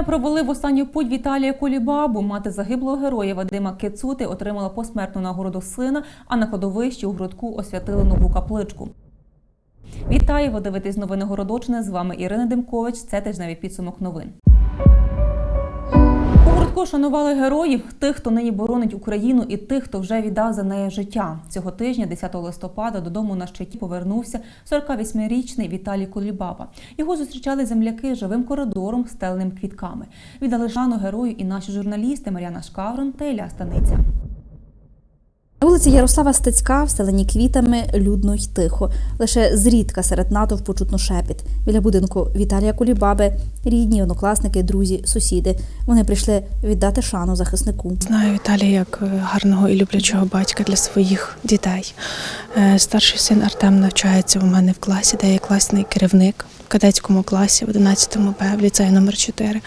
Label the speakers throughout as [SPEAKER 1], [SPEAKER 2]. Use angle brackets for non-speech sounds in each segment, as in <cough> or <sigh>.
[SPEAKER 1] Городочани провели в останню путь Віталія Кулібабу. Мати загиблого героя Вадима Кецути отримала посмертну нагороду сина, а на кладовищі у Грудку освятили нову капличку. Вітаю, ви дивитесь новини Городочини. З вами Ірина Демкович. Це тижневий підсумок новин. Грудку шанували героїв, тих, хто нині боронить Україну, і тих, хто вже віддав за неї життя. Цього тижня, 10 листопада, додому на щиті повернувся 48-річний Віталій Кулібаба. Його зустрічали земляки живим коридором, стеленим квітками. Віддали шану герою і наші журналісти Мар'яна Шкаврон та Ілля Станиця.
[SPEAKER 2] На вулиці Ярослава Стецька, вселені квітами, людно й тихо. Лише зрідка серед натовпу чутно шепіт. Біля будинку Віталія Кулібаби, рідні, однокласники, друзі, сусіди. Вони прийшли віддати шану захиснику.
[SPEAKER 3] Знаю Віталія як е, гарного і люблячого батька для своїх дітей. Е, Старший син Артем навчається у мене в класі, де я класний керівник в кадетському класі, в 11 Б, в ліцеї номер 4.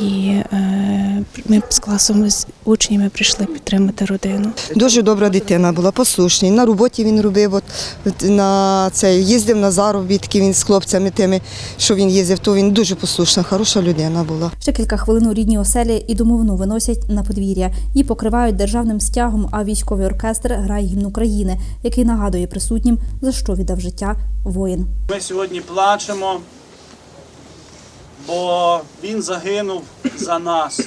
[SPEAKER 3] І е, ми з класом з учнями прийшли підтримати родину.
[SPEAKER 4] Дуже добра дитина була, послушний. На роботі він робив, от, от на це, їздив на заробітки він з хлопцями тими, що він їздив, то він дуже послушна, хороша людина була.
[SPEAKER 2] Ще кілька хвилин у рідній оселі і домовину виносять на подвір'я. Її покривають державним стягом, а військовий оркестр грає гімн України, який нагадує присутнім, за що віддав життя воїн.
[SPEAKER 5] Ми сьогодні плачемо, бо він загинув за нас.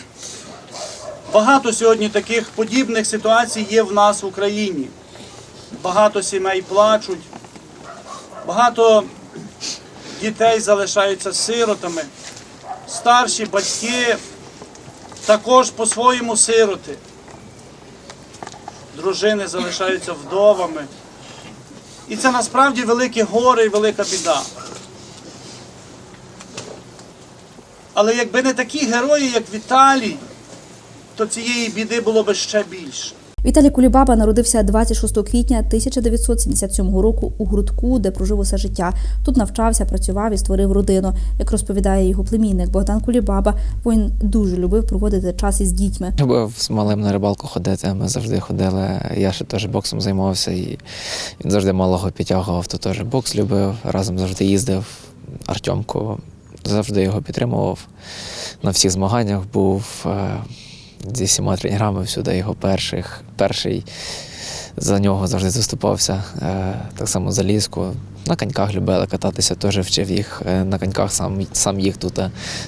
[SPEAKER 5] Багато сьогодні таких подібних ситуацій є в нас в Україні. Багато сімей плачуть, багато дітей залишаються сиротами, старші батьки також по-своєму сироти. Дружини залишаються вдовами. І це насправді велике горе і велика біда. Але якби не такі герої, як Віталій, то цієї біди було би ще більше.
[SPEAKER 2] Віталій Кулібаба народився 26 квітня 1977 року у Грудку, де прожив усе життя. Тут навчався, працював і створив родину. Як розповідає його племінник Богдан Кулібаба, він дуже любив проводити час із дітьми.
[SPEAKER 6] Любив з малим на рибалку ходити. Ми завжди ходили. Я ще теж боксом займався, і він завжди малого підтягував, то теж бокс любив, разом завжди їздив. Артемко завжди його підтримував. На всіх змаганнях був е, зі всіма тренерами, всюди його перших, перший за нього завжди заступався. Е, Так само за ліску. На коньках любили кататися, теж вчив їх е, на коньках, сам, сам їх тут,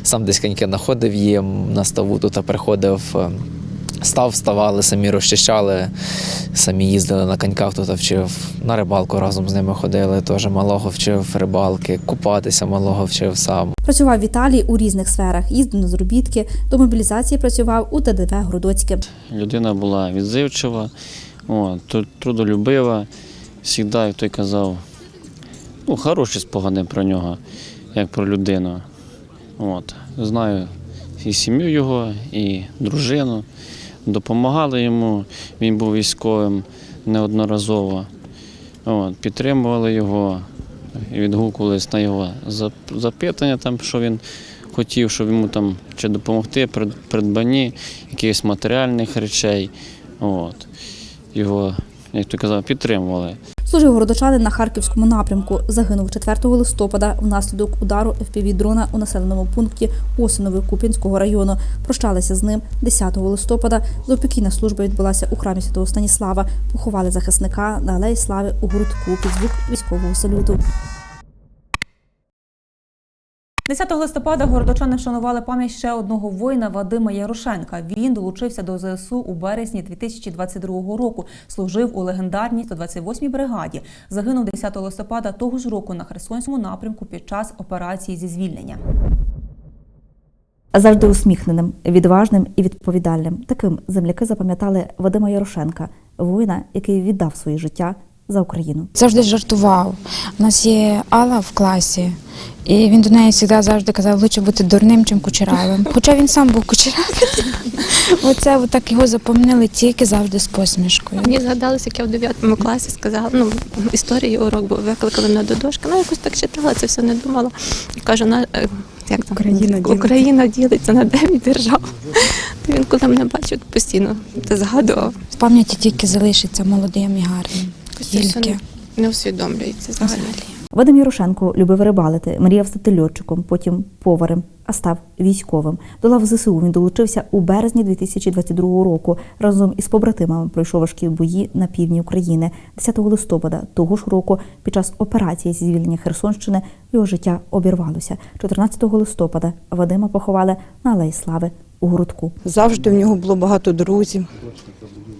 [SPEAKER 6] сам десь коньки знаходив їм, на ставу тут приходив. Став, вставали, самі розчищали, самі їздили на коньках, тут вчив. На рибалку разом з ними ходили, теж малого вчив рибалки, купатися малого вчив сам.
[SPEAKER 2] Працював Віталій у різних сферах. Їздив на заробітки, до мобілізації працював у ТДВ Грудоцьке.
[SPEAKER 7] Людина була відзивчива, трудолюбива. Завжди, як той казав, ну, хороші спогади про нього, як про людину. От. Знаю і сім'ю його, і дружину. Допомагали йому, він був військовим неодноразово. От, підтримували його, відгукувались на його запитання, там, що він хотів, щоб йому там чи допомогти при придбанні якихось матеріальних речей. От. Його, як ти казав, підтримували.
[SPEAKER 2] Служив городочанин на харківському напрямку. Загинув 4 листопада внаслідок удару FPV-дрона у населеному пункті Осинове Куп'янського району. Прощалися з ним 10 листопада. Заопікійна служба відбулася у храмі Святого Станіслава. Поховали захисника на алеї слави у Грудку під звук військового салюту.
[SPEAKER 1] 10 листопада городочани вшанували пам'ять ще одного воїна Вадима Ярошенка. Він долучився до ЗСУ у березні 2022 року. Служив у легендарній 128-й бригаді. Загинув 10 листопада того ж року на Херсонському напрямку під час операції зі звільнення.
[SPEAKER 2] Завжди усміхненим, відважним і відповідальним. Таким земляки запам'ятали Вадима Ярошенка, воїна, який віддав своє життя за Україну.
[SPEAKER 8] завжди жартував. У нас є Алла в класі, і він до неї завжди завжди казав, лучше бути дурним, чим кучерявим. Хоча він сам був кучерявим. <laughs> Оце так його запомнили тільки завжди з посмішкою.
[SPEAKER 9] Мені згадалося, як я в 9 класі сказала, ну, історії урок, бо викликали мене до дошки. Ну, якось так читала, це все не думала. І кажу, на, е, як там?
[SPEAKER 3] Україна ділиться.
[SPEAKER 9] Україна ділиться на дев'ять держав. <laughs> Він, коли мене бачив, постійно це згадував.
[SPEAKER 8] В пам'яті тільки залишиться молодим і гарним.
[SPEAKER 9] Це
[SPEAKER 8] Тільки.
[SPEAKER 9] не, не усвідомлюється взагалі.
[SPEAKER 2] Вадим Ярошенко любив рибалити, мріяв стати льотчиком, потім поварем. а став військовим. До лав ЗСУ він долучився у березні 2022 року. Разом із побратимами пройшов важкі бої на півдні України. 10 листопада того ж року, під час операції зі звільнення Херсонщини, його життя обірвалося. 14 листопада Вадима поховали на Алеї Слави у Городку.
[SPEAKER 10] Завжди в нього було багато друзів.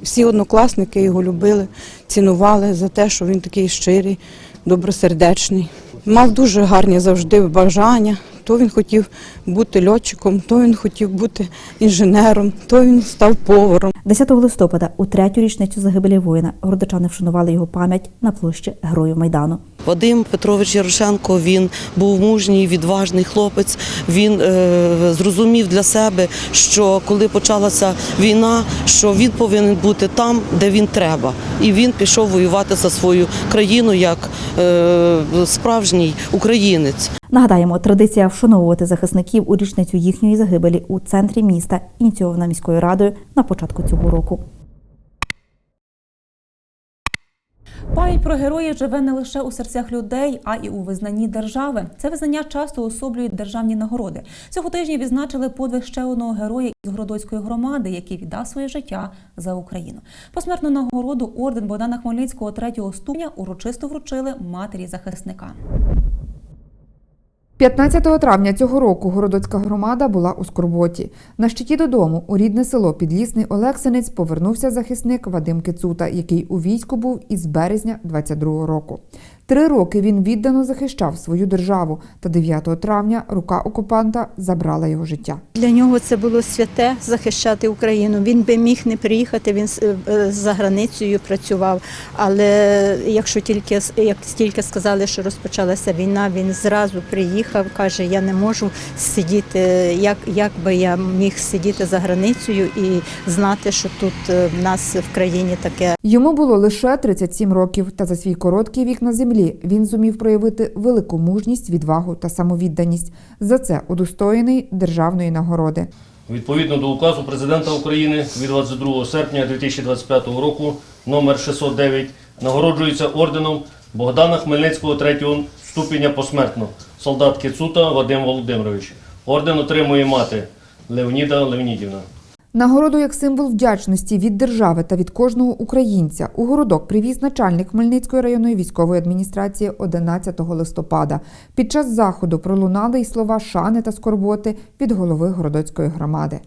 [SPEAKER 10] Всі однокласники його любили, цінували за те, що він такий щирий, добросердечний. Мав дуже гарні завжди бажання. То він хотів бути льотчиком, то він хотів бути інженером, то він став поваром.
[SPEAKER 2] 10 листопада, у третю річницю загибелі воїна, городичани вшанували його пам'ять на площі Героїв Майдану.
[SPEAKER 11] Вадим Петрович Ярошенко він був мужній, відважний хлопець. Він е, зрозумів для себе, що коли почалася війна, що він повинен бути там, де він треба. І він пішов воювати за свою країну як е, справжній українець.
[SPEAKER 2] Нагадаємо, традиція вшановувати захисників у річницю їхньої загибелі у центрі міста, ініційована міською радою на початку цього року.
[SPEAKER 1] Пам'ять про героїв живе не лише у серцях людей, а й у визнанні держави. Це визнання часто особлюють державні нагороди. Цього тижня відзначили подвиг ще одного героя із Городоцької громади, який віддав своє життя за Україну. Посмертну нагороду орден Богдана Хмельницького третього ступня урочисто вручили матері захисника.
[SPEAKER 12] 15 травня цього року Городоцька громада була у Скорботі. На щиті додому у рідне село Підлісний Олексинець повернувся захисник Вадим Кицута, який у війську був із березня 22-го року. Три роки він віддано захищав свою державу, та 9 травня рука окупанта забрала його життя.
[SPEAKER 13] Для нього це було святе захищати Україну. Він би міг не приїхати, він е, за границею працював. Але якщо тільки як тільки сказали, що розпочалася війна, він зразу приїхав, каже: Я не можу сидіти. Як, як би я міг сидіти за границею і знати, що тут е, в нас в країні таке
[SPEAKER 12] Йому було лише 37 років, та за свій короткий вік на землі він зумів проявити велику мужність, відвагу та самовідданість. За це удостоєний державної нагороди.
[SPEAKER 14] Відповідно до указу президента України від 22 серпня 2025 року номер 609 нагороджується орденом Богдана Хмельницького третього ступеня посмертно. Солдат Кицута Вадим Володимирович. Орден отримує мати Леоніда Леонідівна.
[SPEAKER 12] Нагороду як символ вдячності від держави та від кожного українця у городок привіз начальник Хмельницької районної військової адміністрації 11 листопада. Під час заходу пролунали й слова шани та скорботи від голови городоцької громади.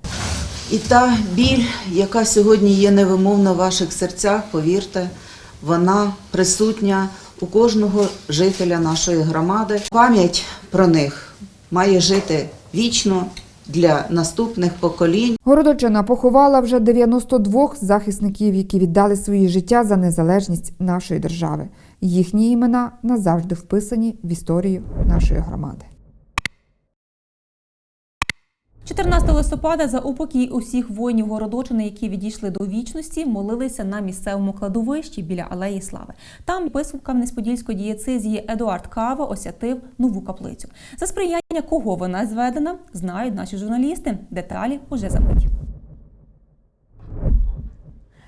[SPEAKER 15] І та біль, яка сьогодні є невимовна в ваших серцях, повірте, вона присутня у кожного жителя нашої громади. Пам'ять про них має жити вічно для наступних поколінь.
[SPEAKER 12] Городочина поховала вже 92 захисників, які віддали свої життя за незалежність нашої держави. Їхні імена назавжди вписані в історію нашої громади.
[SPEAKER 1] 14 листопада за упокій усіх воїнів Городочини, які відійшли до вічності, молилися на місцевому кладовищі біля Алеї Слави. Там єпископ Кам'янець-Подільської дієцизії Едуард Кава осятив нову каплицю. За сприяння кого вона зведена, знають наші журналісти. Деталі уже за мить.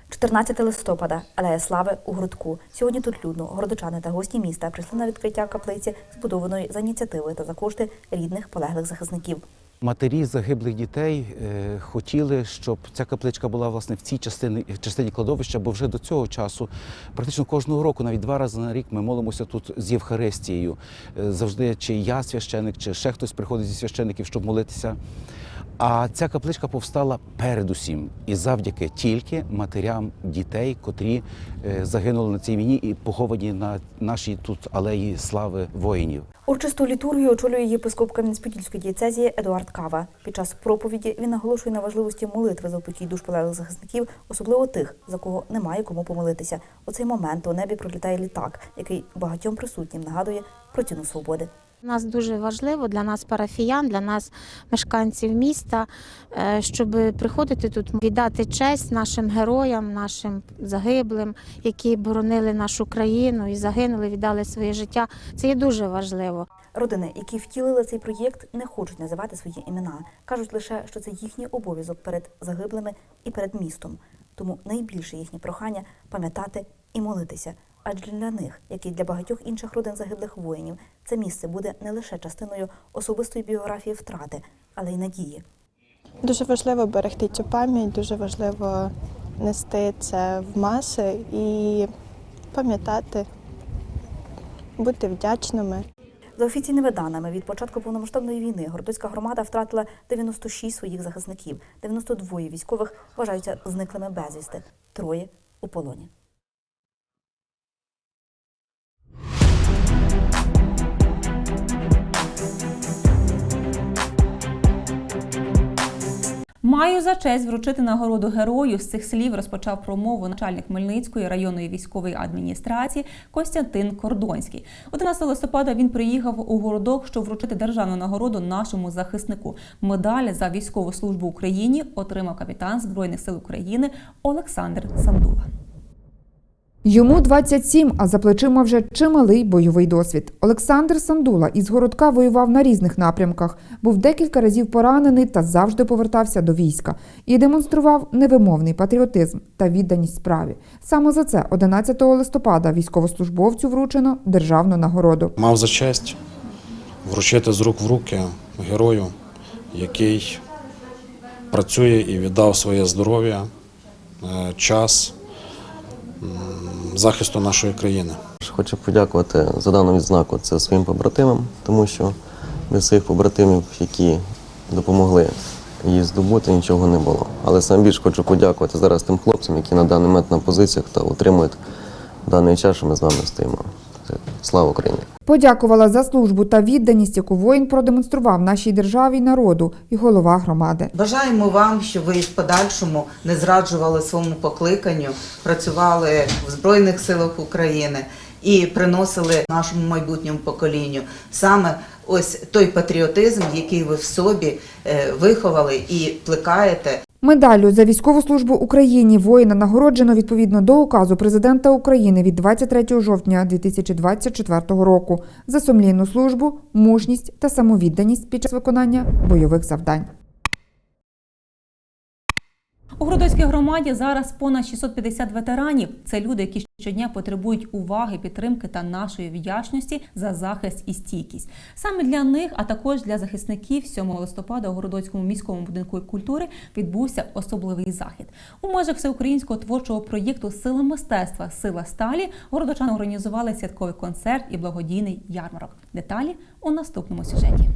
[SPEAKER 2] 14 листопада, Алея Слави у Грудку. Сьогодні тут людно городочани та гості міста прийшли на відкриття каплиці, збудованої за ініціативи та за кошти рідних полеглих захисників.
[SPEAKER 16] Матері загиблих дітей е, хотіли, щоб ця капличка була власне в цій частині, частині кладовища, бо вже до цього часу, практично кожного року, навіть два рази на рік, ми молимося тут з Євхаристією. Е, завжди чи я священик, чи ще хтось приходить зі священиків, щоб молитися. А ця капличка повстала передусім і завдяки тільки матерям дітей, котрі е, загинули на цій війні і поховані на нашій тут алеї слави воїнів.
[SPEAKER 2] Урочисту літургію очолює єпископ Кам'янець-Подільської дієцезії Едуард Кава. Під час проповіді він наголошує на важливості молитви за упокій душ полеглих захисників, особливо тих, за кого немає кому помолитися. У цей момент у небі пролітає літак, який багатьом присутнім нагадує про ціну свободи.
[SPEAKER 17] Нас дуже важливо для нас, парафіян, для нас, мешканців міста, е, щоб приходити тут, віддати честь нашим героям, нашим загиблим, які боронили нашу країну і загинули, віддали своє життя. Це є дуже важливо.
[SPEAKER 2] Родини, які втілили цей проєкт, не хочуть називати свої імена. кажуть лише, що це їхній обов'язок перед загиблими і перед містом. Тому найбільше їхнє прохання пам'ятати і молитися Адже для них, як і для багатьох інших родин загиблих воїнів, це місце буде не лише частиною особистої біографії втрати, але й надії.
[SPEAKER 18] Дуже важливо берегти цю пам'ять, дуже важливо нести це в маси і пам'ятати, бути вдячними.
[SPEAKER 2] За офіційними даними, від початку повномасштабної війни Городоцька громада втратила 96 своїх захисників, 92 військових вважаються зниклими безвісти, троє у полоні.
[SPEAKER 1] Маю за честь вручити нагороду герою. З цих слів розпочав промову начальник Хмельницької районної військової адміністрації Костянтин Кордонський. 11 листопада він приїхав у городок, щоб вручити державну нагороду нашому захиснику. Медаль за військову службу Україні отримав капітан Збройних сил України Олександр Сандула.
[SPEAKER 12] Йому 27, а за плечима вже чималий бойовий досвід. Олександр Сандула із городка воював на різних напрямках, був декілька разів поранений та завжди повертався до війська і демонстрував невимовний патріотизм та відданість справі. Саме за це 11 листопада військовослужбовцю вручено державну нагороду.
[SPEAKER 19] Мав за честь вручити з рук в руки герою, який працює і віддав своє здоров'я, е, час захисту нашої країни.
[SPEAKER 20] Хочу подякувати за дану відзнаку це своїм побратимам, тому що без своїх побратимів, які допомогли її здобути, нічого не було. Але сам більш хочу подякувати зараз тим хлопцям, які на даний момент на позиціях та утримують даний час, що ми з вами стоїмо. Слава Україні!
[SPEAKER 12] Подякувала за службу та відданість, яку воїн продемонстрував нашій державі й народу, і голова громади.
[SPEAKER 15] Бажаємо вам, щоб ви в подальшому не зраджували своєму покликанню, працювали в Збройних силах України і приносили нашому майбутньому поколінню саме ось той патріотизм, який ви в собі е, виховали і плекаєте
[SPEAKER 12] Медаллю за військову службу Україні воїна нагороджено відповідно до указу президента України від 23 жовтня 2024 року за сумлінну службу, мужність та самовідданість під час виконання бойових завдань.
[SPEAKER 1] У Городоцькій громаді зараз понад 650 ветеранів. Це люди, які щодня потребують уваги, підтримки та нашої вдячності за захист і стійкість. Саме для них, а також для захисників 7 листопада у Городоцькому міському будинку культури відбувся особливий захід. У межах всеукраїнського творчого проєкту Сила мистецтва Сила сталі городочани організували святковий концерт і благодійний ярмарок. Деталі у наступному сюжеті.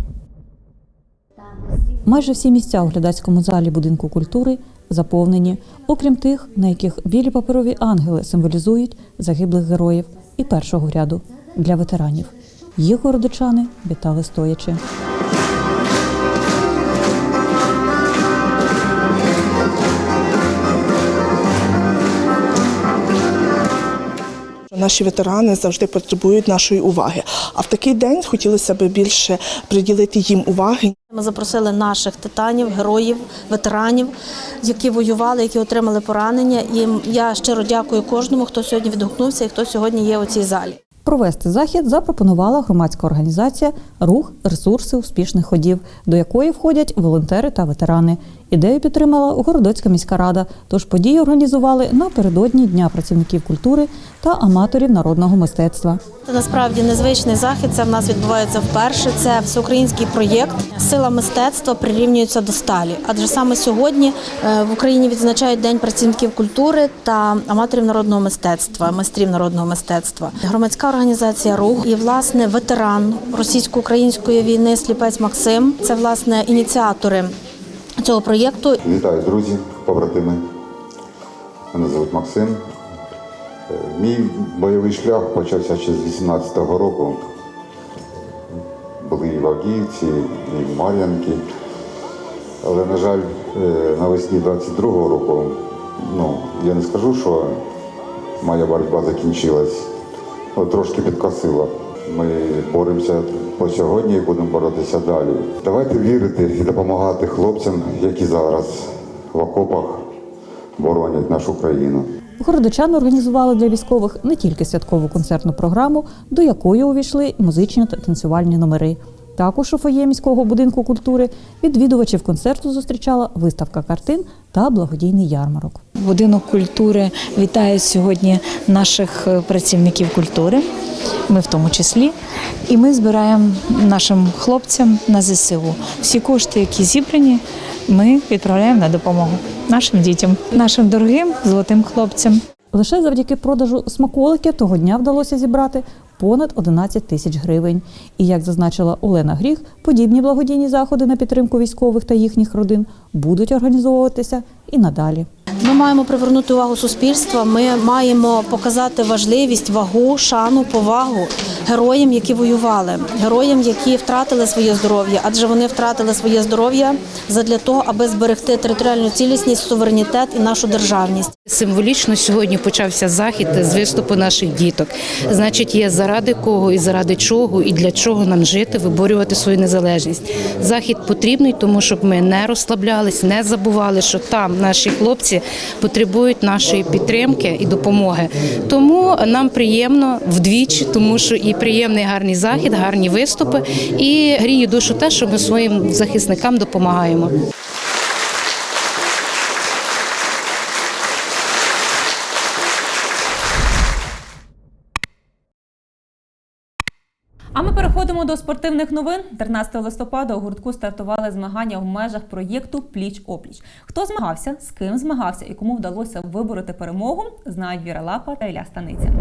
[SPEAKER 21] Майже всі місця у глядацькому залі будинку культури заповнені, окрім тих, на яких білі паперові ангели символізують загиблих героїв і першого ряду для ветеранів. Їх городичани вітали стоячи.
[SPEAKER 22] Наші ветерани завжди потребують нашої уваги. А в такий день хотілося б більше приділити їм уваги.
[SPEAKER 23] Ми запросили наших титанів, героїв, ветеранів, які воювали, які отримали поранення. І я щиро дякую кожному, хто сьогодні відгукнувся і хто сьогодні є у цій залі.
[SPEAKER 21] Провести захід запропонувала громадська організація Рух ресурси успішних ходів, до якої входять волонтери та ветерани. Ідею підтримала Городоцька міська рада. Тож події організували напередодні Дня працівників культури та аматорів народного мистецтва.
[SPEAKER 23] Це насправді незвичний захід. Це в нас відбувається вперше. Це всеукраїнський проєкт. Сила мистецтва прирівнюється до сталі. Адже саме сьогодні е, в Україні відзначають День працівників культури та аматорів народного мистецтва, майстрів народного мистецтва. Громадська організація Рух і власне ветеран російсько-української війни Сліпець Максим. Це власне ініціатори цього проєкту.
[SPEAKER 24] Вітаю, друзі, побратими. Мене звуть Максим. Е, Мій бойовий шлях почався ще з 18-го року. Були і в Авдіївці, і в Мар'янки. Але, на жаль, е, навесні 22-го року, ну, я не скажу, що моя боротьба закінчилась, трошки підкосила. Ми боремося по сьогодні і будемо боротися далі. Давайте вірити і допомагати хлопцям, які зараз в окопах боронять нашу країну.
[SPEAKER 21] Городочани організували для військових не тільки святкову концертну програму, до якої увійшли музичні та танцювальні номери. Також у фоє міського будинку культури відвідувачів концерту зустрічала виставка картин та благодійний ярмарок.
[SPEAKER 25] Будинок культури вітає сьогодні наших е, працівників культури, ми в тому числі. І ми збираємо нашим хлопцям на ЗСУ. Всі кошти, які зібрані, ми відправляємо на допомогу нашим дітям, нашим дорогим золотим хлопцям.
[SPEAKER 21] Лише завдяки продажу смаколиків того дня вдалося зібрати понад 11 тисяч гривень. І як зазначила Олена Гріх, подібні благодійні заходи на підтримку військових та їхніх родин будуть організовуватися і надалі.
[SPEAKER 23] Ми маємо привернути увагу суспільства. Ми маємо показати важливість, вагу, шану, повагу героям, які воювали, героям, які втратили своє здоров'я, адже вони втратили своє здоров'я задля того, аби зберегти територіальну цілісність, суверенітет і нашу державність.
[SPEAKER 26] Символічно сьогодні почався захід з виступу наших діток. Значить, є заради кого і заради чого, і для чого нам жити, виборювати свою незалежність. Захід потрібний, тому щоб ми не розслаблялись, не забували, що там наші хлопці потребують нашої підтримки і допомоги. Тому нам приємно вдвічі, тому що і приємний гарний захід, гарні виступи, і гріє душу те, що ми своїм захисникам допомагаємо.
[SPEAKER 1] А ми переходимо до спортивних новин. 13 листопада у гуртку стартували змагання в межах проєкту Пліч опліч. Хто змагався, з ким змагався і кому вдалося вибороти перемогу, знають Віра Лапа та Ілля Станиця.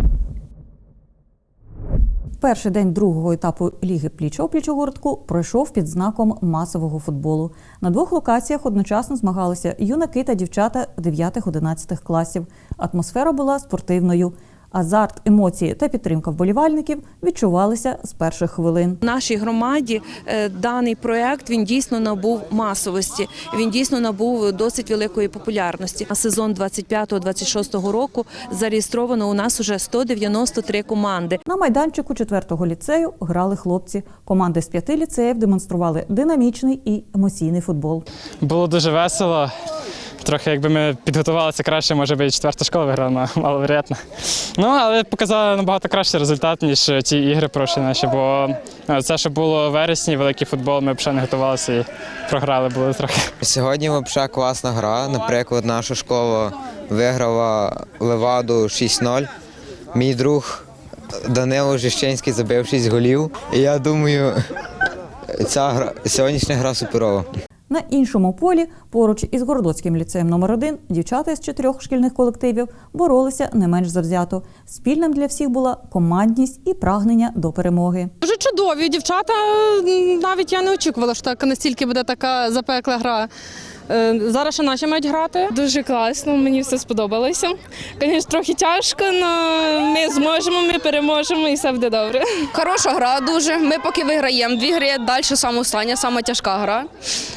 [SPEAKER 21] Перший день другого етапу ліги пліч-опліч у гуртку пройшов під знаком масового футболу. На двох локаціях одночасно змагалися юнаки та дівчата 9-11 класів. Атмосфера була спортивною. Азарт, емоції та підтримка вболівальників відчувалися з перших хвилин.
[SPEAKER 27] В нашій громаді е, даний проект він дійсно набув масовості. Він дійсно набув досить великої популярності. На сезон 25-26 року зареєстровано у нас уже 193 команди.
[SPEAKER 21] На майданчику 4-го ліцею грали хлопці. Команди з п'яти ліцеїв демонстрували динамічний і емоційний футбол.
[SPEAKER 28] Було дуже весело. Трохи якби ми підготувалися краще, може би і четверта школа виграла, маловероятно. Ну, але показали набагато кращий результат, ніж ті ігри прошлі наші, бо е, це, що було в вересні, великий футбол, ми ще не готувалися і програли були трохи.
[SPEAKER 29] Сьогодні взагалі класна гра. Наприклад, наша школа виграла Леваду 6-0. Мій друг Данило Жищенський забив 6 голів. І я думаю, ця гра сьогоднішня гра суперова.
[SPEAKER 21] На іншому полі, поруч із Городоцьким ліцеєм номер 1 дівчата з чотирьох шкільних колективів боролися не менш завзято. Спільним для всіх була командність і прагнення до перемоги.
[SPEAKER 30] Дуже чудові дівчата. Навіть я не очікувала, що так настільки буде така запекла гра. Е, Зараз ще наші мають грати.
[SPEAKER 31] Дуже класно, мені все сподобалося. Звісно, трохи тяжко, але ми зможемо, ми переможемо і все буде добре.
[SPEAKER 32] Хороша гра дуже. Ми поки виграємо дві гри, далі саме остання, саме тяжка гра.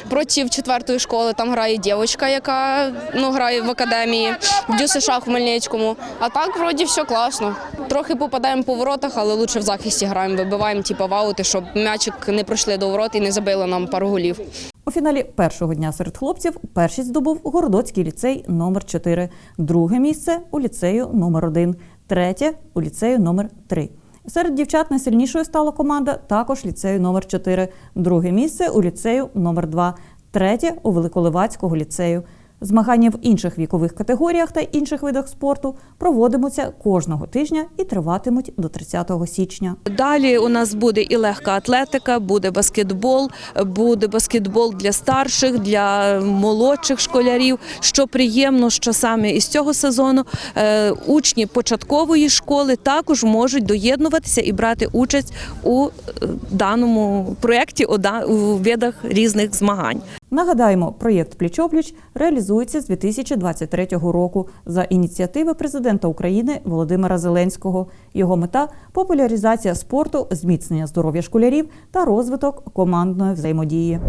[SPEAKER 32] Проти четвертої школи там грає дівчинка, яка ну, грає в академії в ДЮСШ в Хмельницькому. А так вроді все класно. Трохи попадаємо по воротах, але лучше в захисті граємо, вибиваємо типу, в щоб м'ячик не пройшли до ворот і не забили нам пару голів.
[SPEAKER 21] У фіналі першого дня серед хлопців першість здобув Городоцький ліцей номер 4 друге місце у ліцею номер 1 третє у ліцею номер 3 Серед дівчат найсильнішою стала команда також ліцею номер 4 друге місце у ліцею номер 2 третє у Великоливацького ліцею. Змагання в інших вікових категоріях та інших видах спорту проводимуться кожного тижня і триватимуть до 30 січня.
[SPEAKER 27] Далі у нас буде і легка атлетика, буде баскетбол, буде баскетбол для старших, для молодших школярів. Що приємно, що саме із цього сезону е, учні початкової школи також можуть доєднуватися і брати участь у е, даному проєкті у да- у видах різних змагань.
[SPEAKER 21] Нагадаємо, проєкт Пліч-опліч реалізується з 2023 року за ініціативи президента України Володимира Зеленського. Його мета популяризація спорту, зміцнення здоров'я школярів та розвиток командної взаємодії.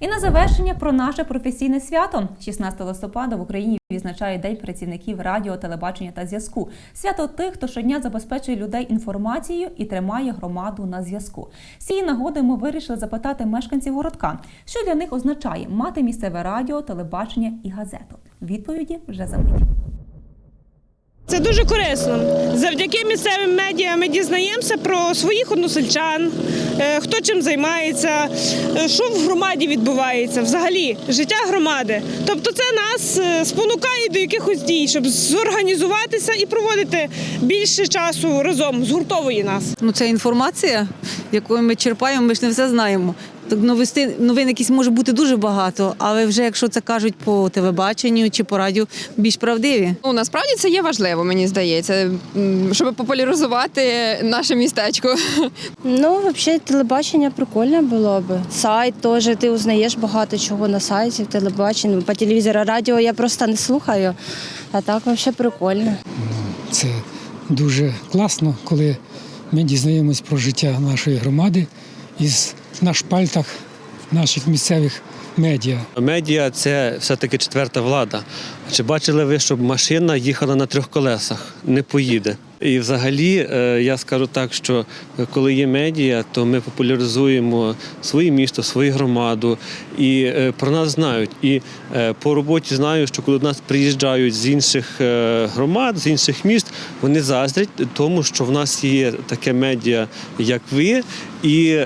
[SPEAKER 1] І на завершення про наше професійне свято. 16 листопада в Україні відзначає День працівників радіо, телебачення та зв'язку. Свято тих, хто щодня забезпечує людей інформацією і тримає громаду на зв'язку. З цієї нагоди ми вирішили запитати мешканців городка, що для них означає мати місцеве радіо, телебачення і газету. Відповіді вже за мить.
[SPEAKER 33] Це дуже корисно. Завдяки місцевим медіа ми дізнаємося про своїх односельчан, е, хто чим займається, е, що в громаді відбувається, взагалі життя громади. Тобто це нас е, спонукає до якихось дій, щоб зорганізуватися і проводити більше часу разом, згуртовує нас.
[SPEAKER 34] Ну, це інформація, якою ми черпаємо, ми ж не все знаємо. Так новин, новин якісь може бути дуже багато, але вже якщо це кажуть по телебаченню чи по радіо, більш правдиві.
[SPEAKER 35] Ну насправді це є важливо, мені здається, щоб популяризувати наше містечко.
[SPEAKER 23] Ну, взагалі, телебачення прикольне було б. Сайт теж, ти узнаєш багато чого на сайті, в телебаченні. По телевізору, радіо я просто не слухаю. А так взагалі прикольно.
[SPEAKER 36] Це дуже класно, коли ми дізнаємось про життя нашої громади із на шпальтах наших місцевих медіа.
[SPEAKER 37] Медіа це все-таки четверта влада. Чи бачили ви, щоб машина їхала на трьох колесах? Не поїде. І взагалі е, я скажу так, що коли є медіа, то ми популяризуємо своє місто, свою громаду, і е, про нас знають. І е, по роботі знаю, що коли до нас приїжджають з інших громад, з інших міст, вони заздрять тому, що в нас є таке медіа, як ви, і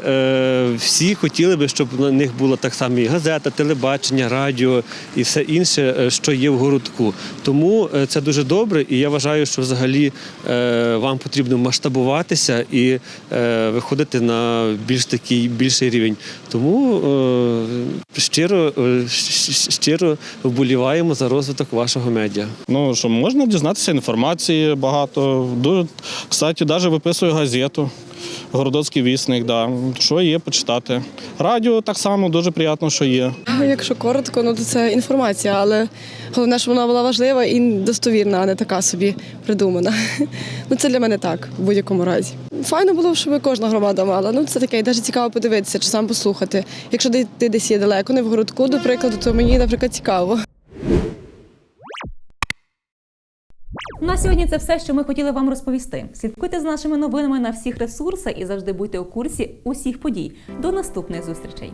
[SPEAKER 37] всі хотіли би, щоб на них була так само і газета, телебачення, радіо і все інше, що є в городку. Тому е, це дуже добре, і я вважаю, що взагалі е, вам потрібно масштабуватися і е, виходити на більш такий більший рівень. Тому щиро, щиро вболіваємо за розвиток вашого медіа.
[SPEAKER 38] Ну, що можна дізнатися інформації багато. Дуже, кстати, навіть виписую газету. Городоцький вісник, да. що є, почитати. Радіо так само дуже приємно, що є.
[SPEAKER 30] Якщо коротко, ну то це інформація, але головне, щоб вона була важлива і достовірна, а не така собі придумана. <laughs> Ну це для мене так, в будь-якому разі. Файно було щоб кожна громада мала. Ну це таке, і навіть цікаво подивитися чи сам послухати. Якщо ти десь є далеко, не в городку, до прикладу, то мені, наприклад, цікаво.
[SPEAKER 1] На сьогодні це все, що ми хотіли вам розповісти. Слідкуйте з нашими новинами на всіх ресурсах і завжди будьте у курсі усіх подій. До наступних зустрічей.